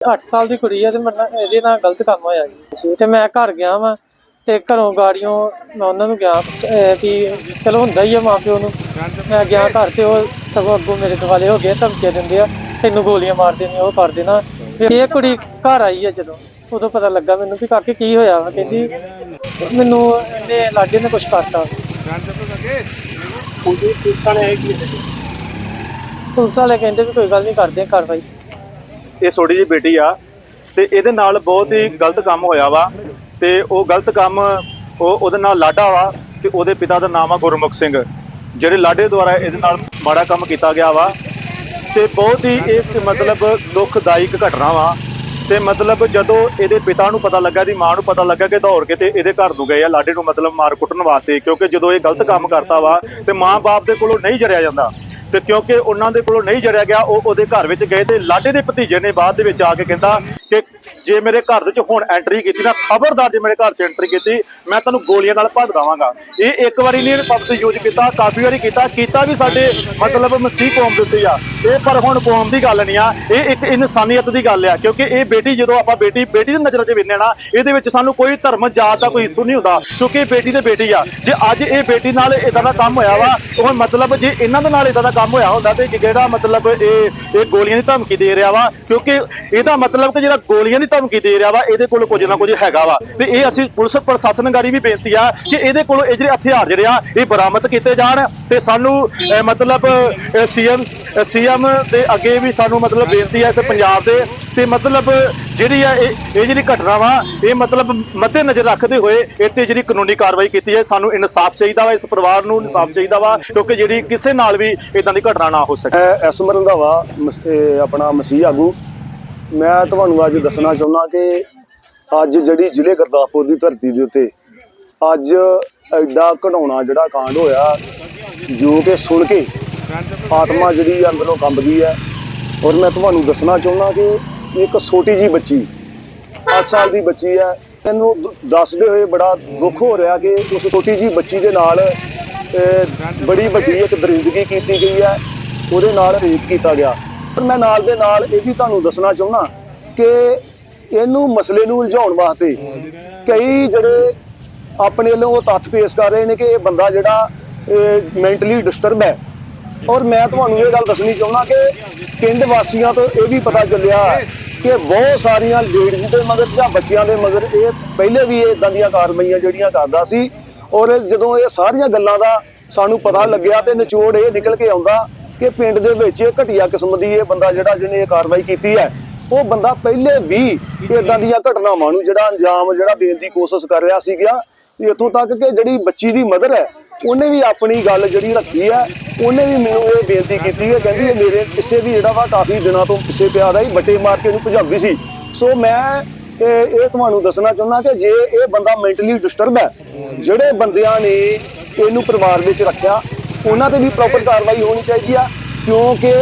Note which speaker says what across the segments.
Speaker 1: 8 ਸਾਲ ਦੀ ਕੁੜੀ ਆ ਤੇ ਮੇਰੇ ਨਾਲ ਇਹਦੇ ਨਾਲ ਗਲਤ ਕੰਮ ਹੋਇਆ ਜੀ। ਤੇ ਮੈਂ ਘਰ ਗਿਆ ਵਾਂ ਤੇ ਘਰੋਂ ਗਾੜੀਆਂ ਮੈਂ ਉਹਨਾਂ ਨੂੰ ਗਿਆ ਵੀ ਚਲੋ ਹੁੰਦਾ ਹੀ ਆ ਮਾਂ ਪਿਓ ਨੂੰ। ਮੈਂ ਗਿਆ ਘਰ ਤੇ ਉਹ ਸਗੋਂ ਅੱਗੋਂ ਮੇਰੇ ਦੁਆਲੇ ਹੋ ਗਏ, ਧਮਕੀਆਂ ਦਿੰਦੇ ਆ, ਤੈਨੂੰ ਗੋਲੀਆਂ ਮਾਰ ਦੇਣੀਆਂ ਉਹ ਕਰ ਦੇਣਾ। ਇਹ ਕੁੜੀ ਘਰ ਆਈ ਆ ਜਦੋਂ, ਉਦੋਂ ਪਤਾ ਲੱਗਾ ਮੈਨੂੰ ਵੀ ਕਾਕੇ ਕੀ ਹੋਇਆ ਵਾ, ਕਹਿੰਦੀ ਮੈਨੂੰ ਇਹਨੇ ਲਾਗੇ ਨੇ ਕੁਝ ਕਰਤਾ। ਪੁਲਿਸ ਵਾਲੇ ਕਹਿੰਦੇ ਵੀ ਕੋਈ ਗੱਲ ਨਹੀਂ, ਕਰਦੇ ਕਾਰਵਾਈ।
Speaker 2: ਇਹ ਛੋਟੀ ਜਿਹੀ ਬੇਟੀ ਆ ਤੇ ਇਹਦੇ ਨਾਲ ਬਹੁਤ ਹੀ ਗਲਤ ਕੰਮ ਹੋਇਆ ਵਾ ਤੇ ਉਹ ਗਲਤ ਕੰਮ ਉਹ ਉਹਦੇ ਨਾਲ ਲਾਡਾ ਵਾ ਤੇ ਉਹਦੇ ਪਿਤਾ ਦਾ ਨਾਮ ਆ ਗੁਰਮੁਖ ਸਿੰਘ, ਜਿਹੜੇ ਲਾਡੇ ਦੁਆਰਾ ਇਹਦੇ ਨਾਲ ਮਾੜਾ ਕੰਮ ਕੀਤਾ ਗਿਆ ਵਾ ਤੇ ਬਹੁਤ ਹੀ ਇਹ ਮਤਲਬ ਦੁਖਦਾਇਕ ਘਟਨਾ ਵਾ ਤੇ ਮਤਲਬ ਜਦੋਂ ਇਹਦੇ ਪਿਤਾ ਨੂੰ ਪਤਾ ਲੱਗਾ ਦੀ ਮਾਂ ਨੂੰ ਪਤਾ ਲੱਗਾ ਕਿ ਦੌੜ ਕੇ ਤੇ ਇਹਦੇ ਘਰ ਨੂੰ ਗਏ ਆ, ਲਾਡੇ ਨੂੰ ਮਤਲਬ ਮਾਰ ਕੁੱਟਣ ਵਾਸਤੇ ਕਿਉਂਕਿ ਜਦੋਂ ਇਹ ਗਲਤ ਕੰਮ ਕਰਤਾ ਵਾ ਤੇ ਮਾਂ-ਬਾਪ ਦੇ ਕੋਲੋਂ ਨਹੀਂ ਜਰਿਆ ਜਾਂਦਾ। ਤੇ ਕਿਉਂਕਿ ਉਹਨਾਂ ਦੇ ਕੋਲੋਂ ਨਹੀਂ ਜਰਿਆ ਗਿਆ, ਉਹ ਉਹਦੇ ਘਰ ਵਿੱਚ ਗਏ ਤੇ ਲਾਡੇ ਦੇ ਭਤੀਜੇ ਨੇ ਬਾਅਦ ਦੇ ਵਿੱਚ ਆ ਕੇ ਕਹਿੰਦਾ ਕਿ ਜੇ ਮੇਰੇ ਘਰ ਦੇ ਵਿੱਚ ਹੁਣ ਐਂਟਰੀ ਕੀਤੀ ਨਾ, ਖਬਰਦਾਰ ਜੇ ਮੇਰੇ ਘਰ 'ਚ ਐਂਟਰੀ ਕੀਤੀ, ਮੈਂ ਤੈਨੂੰ ਗੋਲੀਆਂ ਨਾਲ ਭੱਜ ਦਵਾਂਗਾ। ਇਹ ਇੱਕ ਵਾਰੀ ਨਹੀਂ ਪਬਤ ਯੂਜ਼ ਕੀਤਾ, ਕਾਫੀ ਵਾਰੀ ਕੀਤਾ ਕੀਤਾ ਵੀ ਸਾਡੇ ਮਤਲਬ ਮਸੀਹ ਕੌਮ ਦੇ ਉੱਤੇ ਆ। ਇਹ ਪਰ ਹੁਣ ਕੌਮ ਦੀ ਗੱਲ ਨਹੀਂ ਆ, ਇਹ ਇੱਕ ਇਨਸਾਨੀਅਤ ਦੀ ਗੱਲ ਆ, ਕਿਉਂਕਿ ਇਹ ਬੇਟੀ ਜਦੋਂ ਆਪਾਂ ਬੇਟੀ ਬੇਟੀ ਦੀ ਨਜ਼ਰ 'ਚ ਵੇਖਦੇ ਨਾ, ਇਹਦੇ ਵਿੱਚ ਸਾਨੂੰ ਕੋਈ ਧਰਮ, ਜਾਤ ਦਾ ਕੋਈ ਇਸ਼ੂ ਨਹੀਂ ਹੁੰਦਾ, ਕਿਉਂਕਿ ਇਹ ਬੇਟੀ ਤੇ ਬੇਟੀ ਆ। ਜੇ ਅੱਜ ਇਹ ਬੇਟੀ ਨਾਲ ਇਦਾਂ ਦਾ ਕੰਮ ਹੋਇਆ ਵਾ ਹੁਣ ਮਤਲਬ ਜੇ ਇਹਨਾਂ ਦੇ ਨਾਲ ਇਦਾਂ ਦਾ ਕੰਮ ਹੋਇਆ ਹੁੰਦਾ ਤੇ ਜਿਹੜਾ ਮਤਲਬ ਇਹ ਇਹ ਗੋਲੀਆਂ ਦੀ ਧਮਕੀ ਦੇ ਰਿਹਾ ਵਾ, ਕਿਉਂਕਿ ਇਹਦਾ ਮਤਲਬ ਕਿ ਜਿਹੜਾ ਗੋਲੀਆਂ ਦੀ ਧਮਕੀ ਦੇ ਰਿਹਾ ਵਾ, ਇਹਦੇ ਕੋਲ ਕੁਝ ਨਾ ਕੁਝ ਹੈਗਾ ਵਾ। ਤੇ ਇਹ ਅਸੀਂ ਪੁਲਿਸ ਪ੍ਰਸ਼ਾਸਨਗਾਰੀ ਵੀ ਬੇਨਤੀ ਆ ਕਿ ਇਹਦੇ ਕੋਲ ਇਹ ਜਿਹੜੇ ਹਥਿਆਰ ਜਿਹੜੇ ਆ, ਇਹ ਬਰਾਮਦ ਕੀਤੇ ਜਾਣ। ਤੇ ਸਾਨੂੰ ਮਤਲਬ ਸੀਐਮ ਸੀਐਮ ਦੇ ਅੱਗੇ ਵੀ ਸਾਨੂੰ ਮਤਲਬ ਬੇਨਤੀ ਹੈ ਇਸ ਪੰਜਾਬ ਦੇ। ਤੇ ਮਤਲਬ ਜਿਹੜੀ ਆ, ਇਹ ਜਿਹੜੀ ਘਟਨਾ ਵਾ, ਇਹ ਮਤਲਬ ਮੱਦੇ ਨਜ਼ਰ ਰੱਖਦੇ ਹੋਏ ਇਹ ਤੇ ਜਿਹੜੀ ਕਾਨੂੰਨੀ ਕਾਰਵਾਈ ਕੀਤੀ ਹੈ, ਸਾਨੂੰ ਇਨਸਾਫ ਚਾਹੀਦਾ ਵਾ, ਇਸ ਪਰਿਵਾਰ ਨੂੰ ਇਨਸਾਫ ਚਾਹੀਦਾ ਵਾ, ਕਿਉਂਕਿ ਜਿਹੜੀ ਕਿਸੇ ਨਾਲ ਵੀ ਇਦਾਂ ਦੀ ਘਟਨਾ ਨਾ ਹੋ ਸਕੇ।
Speaker 3: ਐਸ ਰੰਧਾਵਾ ਆਪਣਾ ਮਸੀਹ ਆਗੂ। ਮੈਂ ਤੁਹਾਨੂੰ ਅੱਜ ਦੱਸਣਾ ਚਾਹੁੰਦਾ ਕਿ ਅੱਜ ਜਿਹੜੀ ਜ਼ਿਲ੍ਹੇ ਗੁਰਦਾਸਪੁਰ ਦੀ ਧਰਤੀ ਦੇ ਉੱਤੇ ਅੱਜ ਐਡਾ ਘਡਾਉਣਾ ਜਿਹੜਾ ਕਾਂਡ ਹੋਇਆ, ਜੋ ਕਿ ਸੁਣ ਕੇ ਆਤਮਾ ਜਿਹੜੀ ਅੰਦਰੋਂ ਕੰਬਦੀ ਹੈ। ਔਰ ਮੈਂ ਤੁਹਾਨੂੰ ਦੱਸਣਾ ਚਾਹੁੰਦਾ ਕਿ ਇੱਕ ਛੋਟੀ ਜੀ ਬੱਚੀ 8 ਸਾਲ ਦੀ ਬੱਚੀ ਹੈ। ਇਹਨੂੰ ਦੱਸਦੇ ਹੋਏ ਬੜਾ ਦੁੱਖ ਹੋ ਰਿਹਾ ਕਿ ਉਸ ਛੋਟੀ ਜੀ ਬੱਚੀ ਦੇ ਨਾਲ ਬੜੀ ਵੱਡੀ ਇੱਕ ਦਰਿੰਦਗੀ ਕੀਤੀ ਗਈ ਹੈ। ਉਹਦੇ ਨਾਲ ਰੇਪ ਕੀਤਾ ਗਿਆ। ਪਰ ਮੈਂ ਨਾਲ ਦੇ ਨਾਲ ਇਹ ਵੀ ਤੁਹਾਨੂੰ ਦੱਸਣਾ ਚਾਹੁੰਦਾ ਕਿ ਇਹਨੂੰ ਮਸਲੇ ਨੂੰ ਉਲਝਾਉਣ ਵਾਸਤੇ ਕਈ ਜਿਹੜੇ ਆਪਣੇ ਵੱਲੋਂ ਉਹ ਤੱਥ ਪੇਸ਼ ਕਰ ਰਹੇ ਨੇ ਕਿ ਇਹ ਬੰਦਾ ਜਿਹੜਾ ਮੈਂਟਲੀ ਡਿਸਟਰਬ ਹੈ। ਔਰ ਮੈਂ ਤੁਹਾਨੂੰ ਇਹ ਗੱਲ ਦੱਸਣੀ ਚਾਹੁੰਦਾ ਕਿ ਪਿੰਡ ਵਾਸੀਆਂ ਤੋਂ ਇਹ ਵੀ ਪਤਾ ਚੱਲਿਆ ਕਿ ਬਹੁਤ ਸਾਰੀਆਂ ਲੇਡੀਜ਼ ਦੇ ਮਗਰ ਜਾਂ ਬੱਚਿਆਂ ਦੇ ਮਗਰ ਇਹ ਪਹਿਲੇ ਵੀ ਇਦਾਂ ਦੀਆਂ ਕਾਰਵਾਈਆਂ ਜਿਹੜੀਆਂ ਕਰਦਾ ਸੀ। ਔਰ ਜਦੋਂ ਇਹ ਸਾਰੀਆਂ ਗੱਲਾਂ ਦਾ ਸਾਨੂੰ ਪਤਾ ਲੱਗਿਆ ਤੇ ਨਿਚੋੜ ਇਹ ਨਿਕਲ ਕੇ ਆਉਂਦਾ ਕਿ ਪਿੰਡ ਦੇ ਵਿੱਚ ਇਹ ਘਟੀਆ ਕਿਸਮ ਦੀ ਇਹ ਬੰਦਾ ਜਿਹੜਾ ਜਿਹਨੇ ਇਹ ਕਾਰਵਾਈ ਕੀਤੀ ਹੈ, ਉਹ ਬੰਦਾ ਪਹਿਲੇ ਵੀ ਇਦਾਂ ਦੀਆਂ ਘਟਨਾਵਾਂ ਨੂੰ ਜਿਹੜਾ ਅੰਜਾਮ, ਜਿਹੜਾ ਦੇਣ ਦੀ ਕੋਸ਼ਿਸ਼ ਕਰ ਰਿਹਾ ਸੀ ਇੱਥੋਂ ਤੱਕ ਕਿ ਜਿਹੜੀ ਬੱਚੀ ਦੀ ਮਦਰ ਹੈ, ਉਹਨੇ ਵੀ ਆਪਣੀ ਗੱਲ ਜਿਹੜੀ ਰੱਖੀ ਹੈ, ਉਹਨੇ ਵੀ ਮੈਨੂੰ ਇਹ ਬੇਨਤੀ ਕੀਤੀ ਹੈ, ਕਹਿੰਦੀ ਇਹ ਮੇਰੇ ਪਿੱਛੇ ਵੀ ਜਿਹੜਾ ਵਾ ਕਾਫੀ ਦਿਨਾਂ ਤੋਂ ਪਿੱਛੇ ਪਿਆ ਦਾ ਹੀ ਬੱਟੇ ਮਾਰ ਕੇ ਇਹਨੂੰ ਭਜਾਉਂਦੀ ਸੀ। ਸੋ ਮੈਂ ਇਹ ਤੁਹਾਨੂੰ ਦੱਸਣਾ ਚਾਹੁੰਦਾ ਕਿ ਜੇ ਇਹ ਬੰਦਾ ਮੈਂਟਲੀ ਡਿਸਟਰਬ ਹੈ, ਜਿਹੜੇ ਬੰਦਿਆਂ ਨੇ ਇਹਨੂੰ ਪਰਿਵਾਰ ਵਿੱਚ ਰੱਖਿਆ ਉਹਨਾਂ ਤੇ ਵੀ ਪ੍ਰੋਪਰ ਕਾਰਵਾਈ ਹੋਣੀ ਚਾਹੀਦੀ ਆ, ਕਿਉਂਕਿ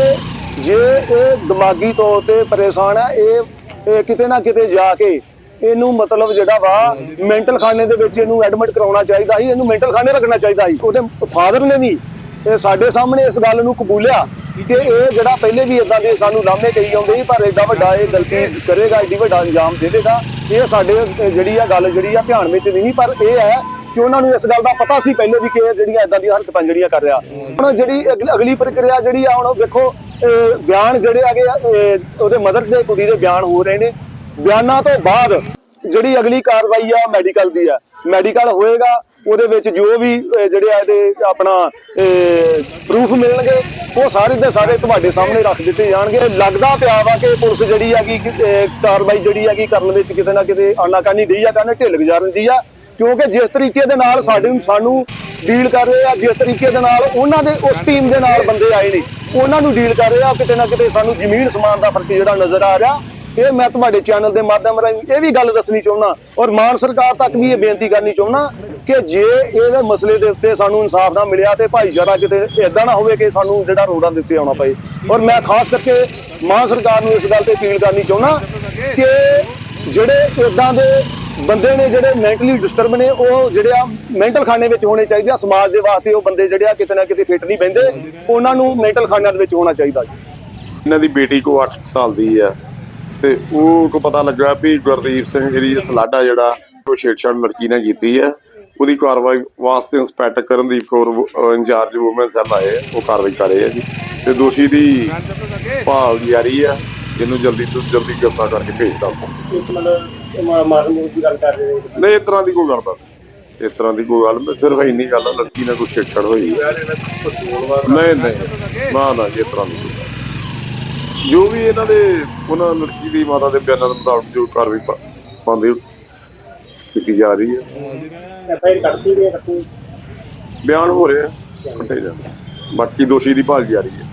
Speaker 3: ਜੇ ਇਹ ਦਿਮਾਗੀ ਤੌਰ ਤੇ ਪਰੇਸ਼ਾਨ ਹੈ ਇਹ ਕਿਤੇ ਨਾ ਕਿਤੇ ਜਾ ਕੇ ਇਹਨੂੰ ਮਤਲਬ ਜਿਹੜਾ ਵਾ ਮੈਂਟਲ ਖਾਨੇ ਦੇ ਵਿੱਚ ਇਹਨੂੰ ਐਡਮਿਟ ਕਰਾਉਣਾ ਚਾਹੀਦਾ ਸੀ, ਇਹਨੂੰ ਮੈਂਟਲ ਖਾਨੇ ਰੱਖਣਾ ਚਾਹੀਦਾ ਸੀ। ਉਹਦੇ ਫਾਦਰ ਨੇ ਵੀ ਇਹ ਸਾਡੇ ਸਾਹਮਣੇ ਇਸ ਗੱਲ ਨੂੰ ਕਬੂਲਿਆ ਕਿ ਇਹ ਜਿਹੜਾ ਪਹਿਲੇ ਵੀ ਇਦਾਂ ਦੇ ਸਾਨੂੰ ਲਾਮੇ ਕਹੀ ਜਾਂਦੇ ਸੀ, ਪਰ ਐਡਾ ਵੱਡਾ ਇਹ ਗਲਤੀ ਕਰੇਗਾ ਐਡੀ ਵੱਡਾ ਅੰਜਾਮ ਦੇ ਦੇਗਾ। ਇਹ ਸਾਡੇ ਜਿਹੜੀ ਆ ਗੱਲ ਜਿਹੜੀ ਆ ਧਿਆਨ ਵਿੱਚ ਨਹੀਂ, ਪਰ ਇਹ ਹੈ ਕਿ ਉਹਨਾਂ ਨੂੰ ਇਸ ਗੱਲ ਦਾ ਪਤਾ ਸੀ ਪਹਿਲੇ ਵੀ ਕਿ ਇਹ ਜਿਹੜੀਆਂ ਇਦਾਂ ਦੀਆਂ ਹਰਕਤਾਂ ਜਿਹੜੀਆਂ ਕਰ ਰਿਹਾ। ਹੁਣ ਜਿਹੜੀ ਅਗਲੀ- ਪ੍ਰਕਿਰਿਆ ਜਿਹੜੀ ਆ, ਹੁਣ ਵੇਖੋ ਬਿਆਨ ਜਿਹੜੇ ਹੈਗੇ ਉਹਦੇ ਮਦਰ ਦੇ ਕੁੜੀ ਦੇ ਬਿਆਨ ਹੋ ਰਹੇ ਨੇ। ਬਿਆਨਾਂ ਤੋਂ ਬਾਅਦ ਜਿਹੜੀ ਅਗਲੀ ਕਾਰਵਾਈ ਆ, ਮੈਡੀਕਲ ਦੀ ਆ। ਮੈਡੀਕਲ ਹੋਏਗਾ, ਉਹਦੇ ਵਿੱਚ ਜੋ ਵੀ ਜਿਹੜੇ ਆ ਇਹਦੇ ਆਪਣਾ ਪ੍ਰੂਫ ਮਿਲਣਗੇ, ਉਹ ਸਾਰੇ ਦੇ ਸਾਰੇ ਤੁਹਾਡੇ ਸਾਹਮਣੇ ਰੱਖ ਦਿੱਤੇ ਜਾਣਗੇ। ਲੱਗਦਾ ਪਿਆ ਵਾ ਕਿ ਪੁਲਿਸ ਜਿਹੜੀ ਆ ਕਿ ਕਾਰਵਾਈ ਜਿਹੜੀ ਆ ਕਿ ਕਰਨ ਵਿੱਚ ਕਿਤੇ ਨਾ ਕਿਤੇ ਆਨਾਕਾਨੀ ਡਈ ਆ, ਕਹਿੰਦੇ ਢਿੱਲ ਗੁਜ਼ਾਰਨ ਦੀ ਆ। ਕਿਉਂਕਿ ਜਿਸ ਤਰੀਕੇ ਦੇ ਨਾਲ ਸਾਡੇ ਸਾਨੂੰ ਡੀਲ ਕਰ ਰਹੇ ਆ, ਜਿਸ ਤਰੀਕੇ ਦੇ ਨਾਲ ਉਹਨਾਂ ਦੇ ਉਸ ਟੀਮ ਦੇ ਨਾਲ ਬੰਦੇ ਆਏ ਨੇ। ਉਹਨਾਂ ਨੂੰ ਡੀਲ ਕਰ ਰਹੇ ਆ, ਕਿਤੇ ਨਾ ਕਿਤੇ ਸਾਨੂੰ ਜ਼ਮੀਨ ਸਮਾਨ ਦਾ ਫ਼ਰਕ ਜਿਹੜਾ ਨਜ਼ਰ ਆ ਰਿਹਾ। ਇਹ ਮੈਂ ਤੁਹਾਡੇ ਚੈਨਲ ਦੇ ਮਾਧਿਅਮ ਰਾਹੀਂ ਇਹ ਵੀ ਗੱਲ ਦੱਸਣੀ ਚਾਹੁੰਦਾ। ਔਰ ਮਾਨ ਸਰਕਾਰ ਤੱਕ ਵੀ ਇਹ ਬੇਨਤੀ ਕਰਨੀ ਚਾਹੁੰਦਾ ਕਿ ਜੇ ਇਹਦੇ ਮਸਲੇ ਦੇ ਉੱਤੇ ਸਾਨੂੰ ਇਨਸਾਫ ਨਾ ਮਿਲਿਆ ਤੇ ਭਾਈਚਾਰਾ ਕਿਤੇ ਇਦਾਂ ਨਾ ਹੋਵੇ ਕਿ ਸਾਨੂੰ ਜਿਹੜਾ ਰੋਡਾਂ ਦੇ ਉੱਤੇ ਆਉਣਾ ਪਏ। ਔਰ ਮੈਂ ਖਾਸ ਕਰਕੇ ਮਾਨ ਸਰਕਾਰ ਨੂੰ ਇਸ ਗੱਲ ਤੇ ਅਪੀਲ ਕਰਨੀ ਚਾਹੁੰਦਾ ਕਿ ਜਿਹੜੇ ਇਦਾਂ ਦੇ ਬੰਦੇ ਨੇ ਜਿਹੜੇ ਮੈਂਟਲੀ ਡਿਸਟਰਬ ਨੇ ਉਹ ਜਿਹੜੇ ਆ ਮੈਂਟਲ ਖਾਨੇ ਵਿੱਚ ਹੋਣੇ ਚਾਹੀਦੇ ਆ। ਸਮਾਜ ਦੇ ਵਾਸਤੇ ਉਹ ਬੰਦੇ ਜਿਹੜੇ ਆ ਕਿਤੇ ਨਾ ਕਿਤੇ ਫਿੱਟ ਨਹੀਂ ਬਹਿੰਦੇ। ਉਹਨਾਂ ਨੂੰ ਮੈਂਟਲ ਖਾਨਿਆਂ ਦੇ ਵਿੱਚ ਹੋਣਾ ਚਾਹੀਦਾ ਜੀ।
Speaker 4: ਇਹਨਾਂ ਦੀ ਬੇਟੀ ਕੋ 8 ਸਾਲ ਦੀ ਹੈ ਤੇ ਉਹ ਕੋ ਪਤਾ ਲੱਗਾ ਵੀ ਗੁਰਦੀਪ ਸਿੰਘ ਜਿਹੜੀ ਸਲਾਡਾ ਜਿਹੜਾ ਉਹ ਛੇੜਛਾੜ ਲੜਕੀ ਨੇ ਕੀਤੀ ਹੈ ਉਹਦੀ ਕਾਰਵਾਈ ਵਾਸਤੇ ਇੰਸਪੈਕਟਰ ਕਰਨਦੀਪ ਕੌਰ ਅਹ, ਇੰਚਾਰਜ ਵੂਮਨ ਸੈੱਲ ਆਏ ਆ, ਉਹ ਕਾਰਵਾਈ ਕਰ ਰਹੇ ਆ ਜੀ। ਤੇ ਦੋਸ਼ੀ ਦੀ ਭਾਲ ਜਾਰੀ ਆ ਇਹਨੂੰ ਜਲਦੀ ਤੋਂ ਜਲਦੀ ਗ੍ਰਿਫਤਾਰ ਕਰਕੇ ਭੇਜ ਦਾਂ
Speaker 5: ਮਤਲਬ ਮਾਰਨ ਮੂਰਨ ਦੀ ਗੱਲ ਕਰ ਰਹੇ ਨੇ
Speaker 4: ਨਹੀਂ ਇਸ ਤਰ੍ਹਾਂ ਦੀ ਕੋਈ ਗੱਲ ਨਹੀਂ। ਇਸ ਤਰ੍ਹਾਂ ਦੀ ਕੋਈ ਗੱਲ ਨਹੀਂ ਸਿਰਫ ਇੰਨੀ ਗੱਲ ਆ ਲੜਕੀ ਨਾਲ ਕੋਈ ਛੇੜਛਾੜ ਹੋਈ। ਹੈ। ਨਹੀਂ ਨਹੀਂ ਨਾ ਨਾ ਜੀ, ਇਸ ਤਰ੍ਹਾਂ ਦੀ ਕੋਈ ਗੱਲ ਨਹੀਂ। ਜੋ ਵੀ ਇਹਨਾਂ ਦੇ ਉਹਨਾਂ ਲੜਕੀ ਦੀ ਮਾਤਾ ਦੇ ਬਿਆਨਾਂ ਦੇ ਮੁਤਾਬਕ ਜੋ ਕਾਰਵਾਈ ਪਾ- ਪਾਉਂਦੇ ਕੀਤੀ ਜਾ ਰਹੀ ਹੈ।
Speaker 5: ਗਈ
Speaker 4: ਬਿਆਨ ਹੋ ਰਿਹਾ ਕੱਟੇ ਜਾਂਦੇ ਬਾਕੀ ਦੋਸ਼ੀ ਦੀ ਭਾਲ ਜਾਰੀ ਹੈ।